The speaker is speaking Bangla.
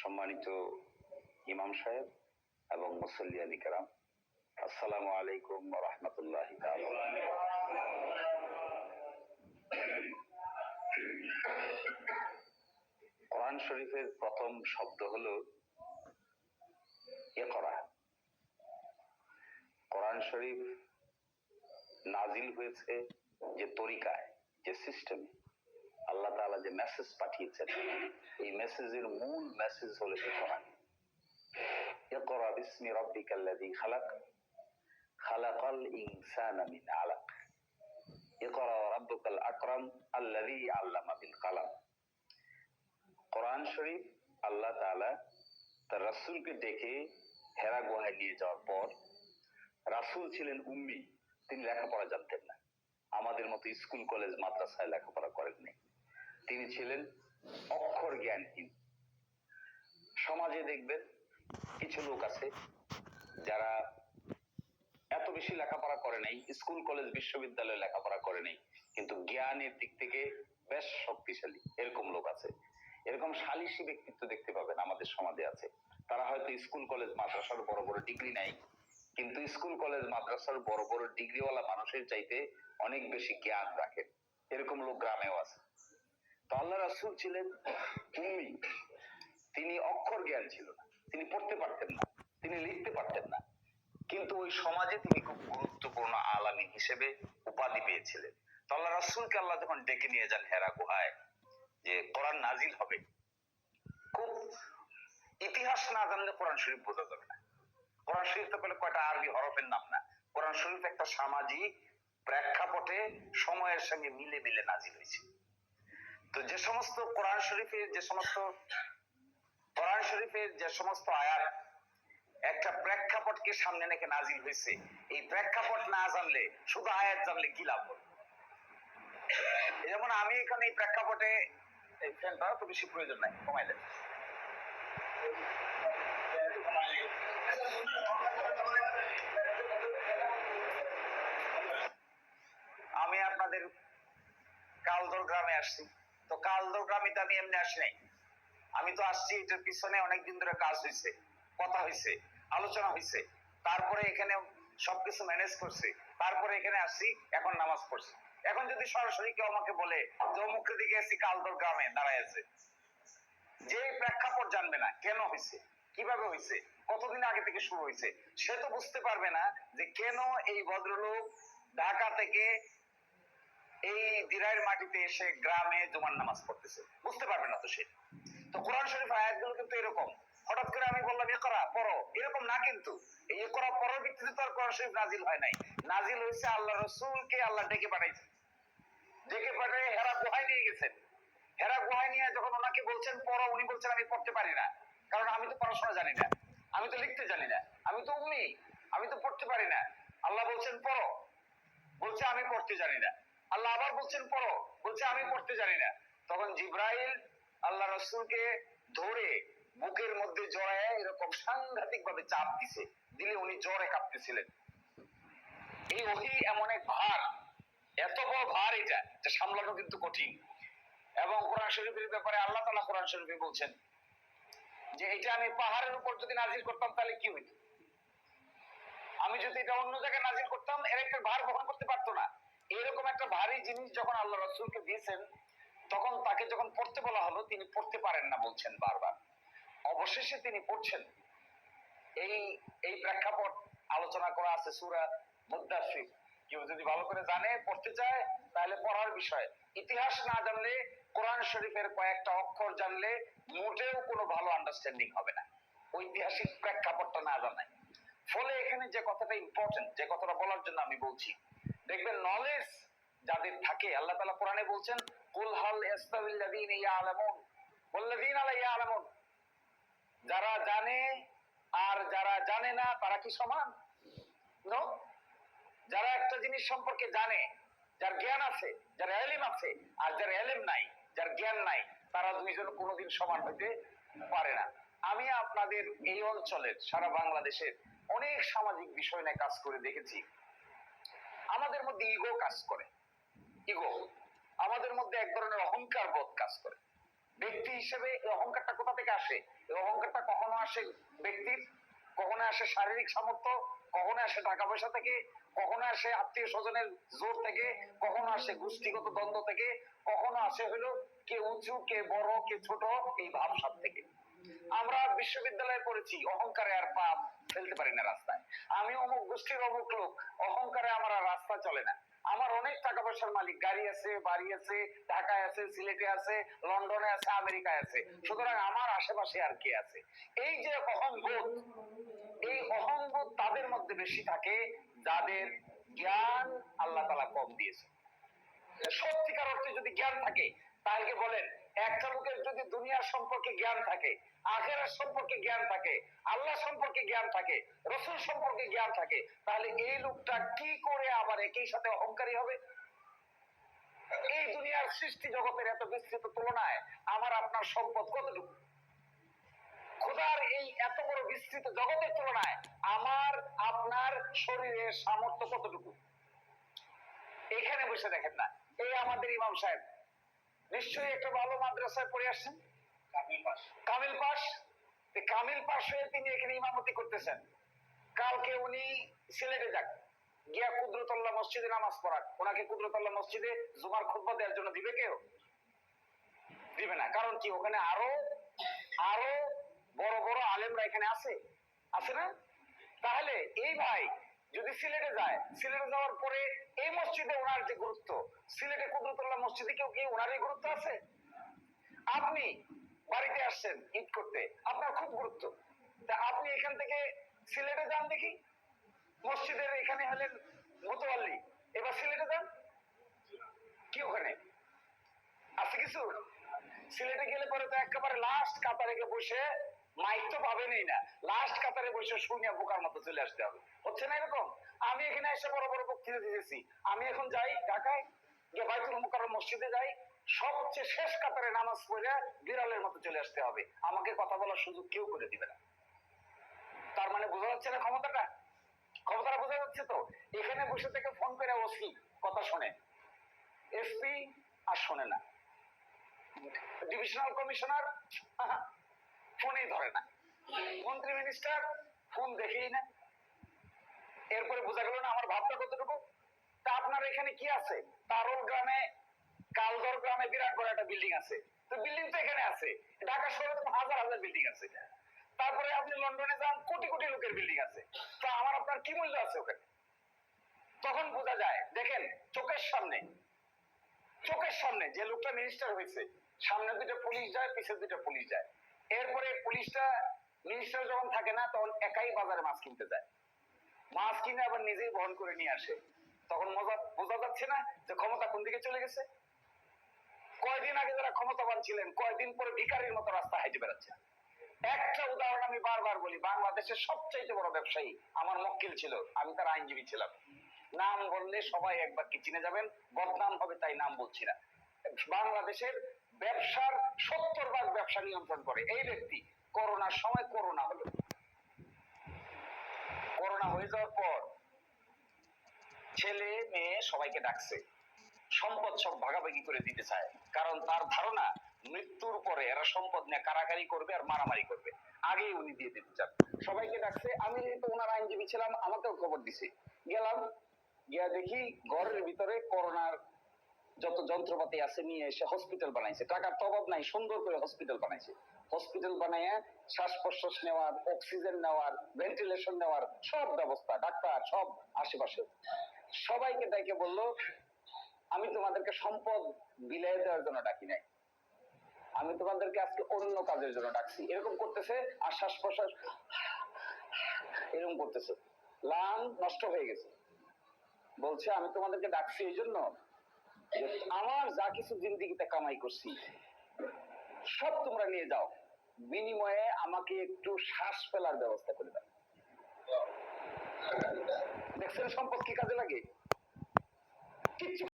সম্মানিত ইমাম সাহেব এবং মুসল্লি আলী কারাম আসসালামু আলাইকুম রহমতুল্লাহ কোরআন শরীফের প্রথম শব্দ হলো একরা কোরআন শরীফ নাজিল হয়েছে যে তরিকায়, যে সিস্টেমে। আল্লাহ যে মেসেজ পাঠিয়েছেন। এই মেসেজের মূল মেসেজ হলো কোরআন। ইকরা বিসমি খালাক, খালাকাল ইনসানা মিন আলাক। ইকরা আকরাম আল্লাযী আল্লামা বিল কালাম। কোরআন শরীফ আল্লাহ তাআলা তার রাসূলকে ডেকে হেরা গুহায় নিয়ে যাওয়ার পর রাসূল ছিলেন উম্মি। তিনি লেখাপড়া জানতেন না। আমাদের মতো স্কুল, কলেজ, মাদ্রাসায় লেখাপড়া করেননি। তিনি ছিলেন অক্ষর জ্ঞানহীন সমাজে দেখবেন কিছু লোক আছে যারা এত বেশি লেখাপড়া করে নাই, স্কুল, কলেজ, বিশ্ববিদ্যালয়ে লেখাপড়া করে নাই, কিন্তু জ্ঞানের দিক থেকে বেশ শক্তিশালী এরকম লোক আছে। এরকম সালিসি ব্যক্তিত্ব দেখতে পাবেন আমাদের সমাজে আছে। তারা হয়তো স্কুল, কলেজ, মাদ্রাসার বড় বড় ডিগ্রি নাই, কিন্তু স্কুল, কলেজ, মাদ্রাসার বড় বড় ডিগ্রিওয়ালা মানুষের চাইতে অনেক বেশি জ্ঞান রাখেন। এরকম লোক গ্রামেও আছে। তো আল্লাহ রাসূল ছিলেন উম্মি। তিনি অক্ষর জ্ঞান ছিল না। তিনি পড়তে পারতেন না। তিনি লিখতে পারতেন না। কিন্তু ওই সমাজে তিনি খুব গুরুত্বপূর্ণ আলামী হিসেবে উপাধি পেয়েছিলেন। তো আল্লাহ রাসূলকে আল্লাহ যখন ডেকে নিয়ে যান হেরা গুহায়, যে কোরআন নাজিল হবে, খুব ইতিহাস না জানলে কোরআন শরীফ বোঝা যাবে না। কোরআন শরীফ তো পেলে কয়টা আরবি হরফের নাম না। কোরআন শরীফ একটা সামাজিক প্রেক্ষাপটে সময়ের সঙ্গে মিলে মিলে নাজিল হয়েছে। তো যে সমস্ত কোরআন শরীফের যে সমস্ত কোরআন শরীফের যে সমস্ত আয়াত, একটা প্রেক্ষাপটকে সামনে রেখে নাজিল হয়েছে। এই প্রেক্ষাপট না জানলে, শুধু আয়াত জানলে কি লাভ যেমন আমি এখানে এই প্রেক্ষাপটে, এই ফ্যানটা তো বেশি প্রয়োজন নাই, কমাই দেন। আমি আপনাদের কালদর গ্রামে আসছি। তো কালদর গ্রামে তো আমি এমনি আসি নাই। আমি তো আসছি এটার পিছনে অনেকদিন ধরে কাজ হয়েছে কথা হয়েছে আলোচনা হয়েছে তারপরে এখানে সবকিছু ম্যানেজ করছে। তারপরে এখানে আসছি, এখন নামাজ পড়ছি। এখন যদি সরাসরি কেউ আমাকে বলে যে অমুকের দিকে এসি কালদর গ্রামে দাঁড়ায় আছে। যে প্রেক্ষাপট জানবে না, কেন হয়েছে কীভাবে হয়েছে কতদিন আগে থেকে শুরু হয়েছে সে তো বুঝতে পারবে না যে কেন এই ভদ্রলোক ঢাকা থেকে এই দিরাইয়ের মাটিতে এসে গ্রামে জুমার নামাজ পড়তেছে। বুঝতে পারবে না তো সে। তো কোরআন শরীফ আয়াতগুলো কিন্তু এরকম। হঠাৎ করে আমি বললাম এ করা পড়ো। এরকম না কিন্তু। এই এ করা পড়ার ভিত্তিতে তো আর কোরআন শরীফ নাজিল হয় নাই। নাজিল হয়েছে আল্লাহ রসুলকে আল্লাহ ডেকে পাঠাইছে। ডেকে পাঠিয়ে হেরা গুহায় নিয়ে গেছেন। হেরা গুহায় নিয়ে যখন ওনাকে বলছেন, পড়ো, উনি বলছেন, আমি পড়তে পারি না। কারণ আমি তো পড়াশোনা জানি না। আমি তো লিখতে জানি না। আমি তো উম্মি আমি তো পড়তে পারি না। আল্লাহ বলছেন, পড়ো। বলছে, আমি পড়তে জানি না। আল্লাহ আবার বলছেন, পড়ো। বলছে, আমি পড়তে জানি না। তখন জিব্রাইল আল্লাহ রসুলকে ধরে বুকের মধ্যে জড়ায় এরকম সাংঘাতিক ভাবে চাপ দিছে, দিলে উনি জ্বরে কাঁপতেছিলেন। এই ওহি এমন এক ভার, এত বড় ভার এটা যে সামলানো কিন্তু কঠিন। এবং কোরআন শরীফের ব্যাপারে আল্লাহ তালা কোরআন শরীফে বলছেন যে, এটা আমি পাহাড়ের উপর যদি নাজিল করতাম, তাহলে কি হইতো? আমি যদি এটা অন্য জায়গায় নাজিল করতাম, এর একটা ভার বহন করতে পারতো না। এরকম একটা ভারী জিনিস যখন আল্লাহ রসুলকে দিয়েছেন, তখন তাকে যখন পড়তে বলা হলো, তিনি পড়তে পারেন না বলছেন বারবার। অবশেষে তিনি পড়ছেন। এই এই প্রেক্ষাপট আলোচনা করা আছে সুরা মুদাসির কেউ যদি ভালো করে জানে, পড়তে চায়, তাহলে পড়ার বিষয়। ইতিহাস না জানলে, কোরআন শরীফের কয়েকটা অক্ষর জানলে, মোটেও কোনো ভালো আন্ডারস্ট্যান্ডিং হবে না। ঐতিহাসিক প্রেক্ষাপটটা না জানায়। ফলে এখানে যে কথাটা ইম্পর্টেন্ট যে কথাটা বলার জন্য আমি বলছি দেখবেন নলেজ যাদের থাকে, আল্লাহ তালা কোরআনে বলছেন, কুল হাল ইস্তাবিল্লাযীনা ইয়ালামুন? ওয়াল্লাযীনা লা ইয়ালামুন? যারা জানে আর যারা জানে না, তারা কি সমান? নো যারা একটা জিনিস সম্পর্কে জানে, যার জ্ঞান আছে, যার এলিম আছে, আর যার এলিম নাই, যার জ্ঞান নাই, তারা দুইজন কোনোদিন সমান হইতে পারে না। আমি আপনাদের এই অঞ্চলের, সারা বাংলাদেশের অনেক সামাজিক বিষয় নিয়ে কাজ করে দেখেছি। আমাদের মধ্যে ইগো কাজ করে। ইগো। আমাদের মধ্যে এক ধরনের অহংকার বোধ কাজ করে। ব্যক্তি হিসেবে এই অহংকারটা কোথা থেকে আসে? এই অহংকারটা কখনো আসে ব্যক্তির, কখনো আসে শারীরিক সামর্থ্য, কখনো আসে টাকা পয়সা থেকে, কখনো আসে আত্মীয় স্বজনের জোর থেকে, কখনো আসে গোষ্ঠীগত দ্বন্দ্ব থেকে, কখনো আসে হলো কে উঁচু, কে বড়, কে ছোট, এই ভাবসাব থেকে। আমরা বিশ্ববিদ্যালয়ে পড়েছি, অহংকারে আর পা ফেলতে পারি না রাস্তায়। আমি অমুক গোষ্ঠীর অমুক লোক, অহংকারে আমার আর রাস্তা চলে না। আমার অনেক টাকা পয়সার মালিক, গাড়ি আছে, বাড়ি আছে, ঢাকায় আছে, সিলেটে আছে, লন্ডনে আছে, আমেরিকায় আছে। সুতরাং আমার আশেপাশে আর কে আছে? এই যে অহংবোধ, এই অহংবোধ তাদের মধ্যে বেশি থাকে, যাদের জ্ঞান আল্লাহ তালা কম দিয়েছে সত্যিকার অর্থে যদি জ্ঞান থাকে, তাহলে বলেন একটা লোকের যদি দুনিয়ার সম্পর্কে জ্ঞান থাকে, আখেরার সম্পর্কে জ্ঞান থাকে আল্লাহ সম্পর্কে জ্ঞান থাকে, রসুল সম্পর্কে জ্ঞান থাকে, তাহলে এই লোকটা কি করে আবার একই সাথে অহংকারী হবে? এই দুনিয়ার সৃষ্টি জগতের এত বিস্তৃত তুলনায় আমার আপনার সম্পদ কতটুকু? খোদার এই এত বড় বিস্তৃত জগতের তুলনায় আমার, আপনার শরীরের সামর্থ্য কতটুকু? এখানে বসে দেখেন না, এই আমাদের ইমাম সাহেব। নিশ্চয়ই একটা ভালো মাদ্রাসায় পড়ে আসছেন? কামিল পাস কামিল পাস হয়ে তিনি এখানে ইমামতি করতেছেন। কালকে উনি সিলেটে যাক গিয়া কুদরতুল্লাহ মসজিদে নামাজ পড়াক। ওনাকে কুদরতুল্লাহ মসজিদে জুমার খুতবা দেওয়ার জন্য দিবে কেউ? দিবে না। কারণ কি ওখানে আরও আরও বড় বড় আলেমরা এখানে আছে। আছে না? তাহলে এই ভাই যদি সিলেটে যায়, সিলেটে যাওয়ার পরে এই মসজিদে ওনার যে গুরুত্ব, সিলেটে কুদরতুল্লাহ মসজিদে কেউ কি ওনারই গুরুত্ব আছে? আপনি বাড়িতে আসছেন ঈদ করতে, আপনার খুব গুরুত্ব। তা আপনি এখান থেকে সিলেটে যান দেখি। মসজিদের এখানে হলেন মোতোয়াল্লি, এবার সিলেটে যান? কি ওখানে? আছে কিছু? সিলেটে গেলে পরে তো একেবারে লাস্ট কাতারে বসে মাইক তো পাবেনই না। লাস্ট কাতারে বসে বোকার মতো চলে আসতে হবে। হচ্ছে না এরকম? আমি এখানে এসে বড় বড় বক্তৃতা দিয়েছি আমি এখন যাই ঢাকায় বাইতুল মুকাররম মসজিদে যাই। সবচেয়ে শেষ কাতারে নামাজ পড়ে বিড়ালের মতো চলে আসতে হবে। আমাকে কথা বলার সুযোগ কেউ করে দিবে না। তার মানে বোঝা যাচ্ছে না ক্ষমতাটা? ক্ষমতাটা বোঝা যাচ্ছে তো। এখানে বসে থেকে ফোন করে ওসি, কথা শোনে। এসপি আর শোনে না। ডিভিশনাল কমিশনার ফোনেই ধরে না। মন্ত্রী মিনিস্টার ফোন দেখেই না। এরপরে বোঝা গেল না আমার ভাবটা কতটুকু। তা আপনার এখানে কি আছে? তারল গ্রামে, কালদর গ্রামে বিরাট বড় একটা বিল্ডিং আছে। তো বিল্ডিং তো এখানে আছে। ঢাকা শহরে তো হাজার হাজার বিল্ডিং আছে। তারপরে আপনি লন্ডনে যান, কোটি কোটি লোকের বিল্ডিং আছে। তা আমার আপনার কি মূল্য আছে ওখানে? তখন বোঝা যায়, দেখেন, চোখের সামনে। চোখের সামনে যে লোকটা মিনিস্টার হয়েছে, সামনে দুটো পুলিশ যায় পিছে দুটো পুলিশ যায়। এরপরে পুলিশটা মিনিস্টার যখন থাকে না, তখন একাই বাজারে মাছ কিনতে যায়। মাছ কিনে আবার নিজেই বহন করে নিয়ে আসে। তখন মজা, বোঝা যাচ্ছে না যে ক্ষমতা কোন দিকে চলে গেছে। কয়দিন আগে যারা ক্ষমতাবান ছিলেন, কয়দিন পরে ভিকারির মতো রাস্তা হাইটে বেড়াচ্ছে। একটা উদাহরণ আমি বারবার বলি, বাংলাদেশের সবচাইতে বড় ব্যবসায়ী আমার মক্কেল ছিল, আমি তার আইনজীবী ছিলাম। নাম বললে সবাই একবার কি চিনে যাবেন? বদনাম হবে তাই নাম বলছি না। বাংলাদেশের ব্যবসার সত্তর ভাগ ব্যবসা নিয়ন্ত্রণ করে। এই ব্যক্তি করোনার সময় করোনা হলো। করোনা হয়ে যাওয়ার পর ছেলে, মেয়ে সবাইকে ডাকছে। সম্পদ সব ভাগাভাগি করে দিতে চায়। কারণ তার ধারণা, মৃত্যুর পরে এরা সম্পদ নিয়ে কারাকারি করবে আর মারামারি করবে। আগেই উনি দিয়ে দিতে চান। সবাইকে ডাকছে, আমি যেহেতু ওনার আইনজীবী ছিলাম, আমাকেও খবর দিছে। গেলাম, গিয়া দেখি ঘরের ভিতরে করোনার যত যন্ত্রপাতি আছে নিয়ে এসে হসপিটাল বানাইছে। টাকার অভাব নাই, সুন্দর করে হসপিটাল বানাইছে। হসপিটাল বানাইয়া শ্বাস প্রশ্বাস নেওয়ার অক্সিজেন নেওয়ার ভেন্টিলেশন নেওয়ার সব ব্যবস্থা, ডাক্তার সব আশেপাশে। সবাইকে ডেকে বলল, আমি তোমাদেরকে সম্পদ বিলাই দেওয়ার জন্য ডাকি নাই। আমি তোমাদেরকে আজকে অন্য কাজের জন্য ডাকছি। এরকম করতেছে, আর শ্বাস প্রশ্বাস এরকম করতেছে। লাং নষ্ট হয়ে গেছে। বলছে, আমি তোমাদেরকে ডাকছি এই জন্য আমার যা কিছু জিন্দিগিতে কামাই করছি, সব তোমরা নিয়ে যাও। বিনিময়ে আমাকে একটু শ্বাস ফেলার ব্যবস্থা করে দাও। দেখছেন সম্পদ কি কাজে লাগে? কিচ্ছু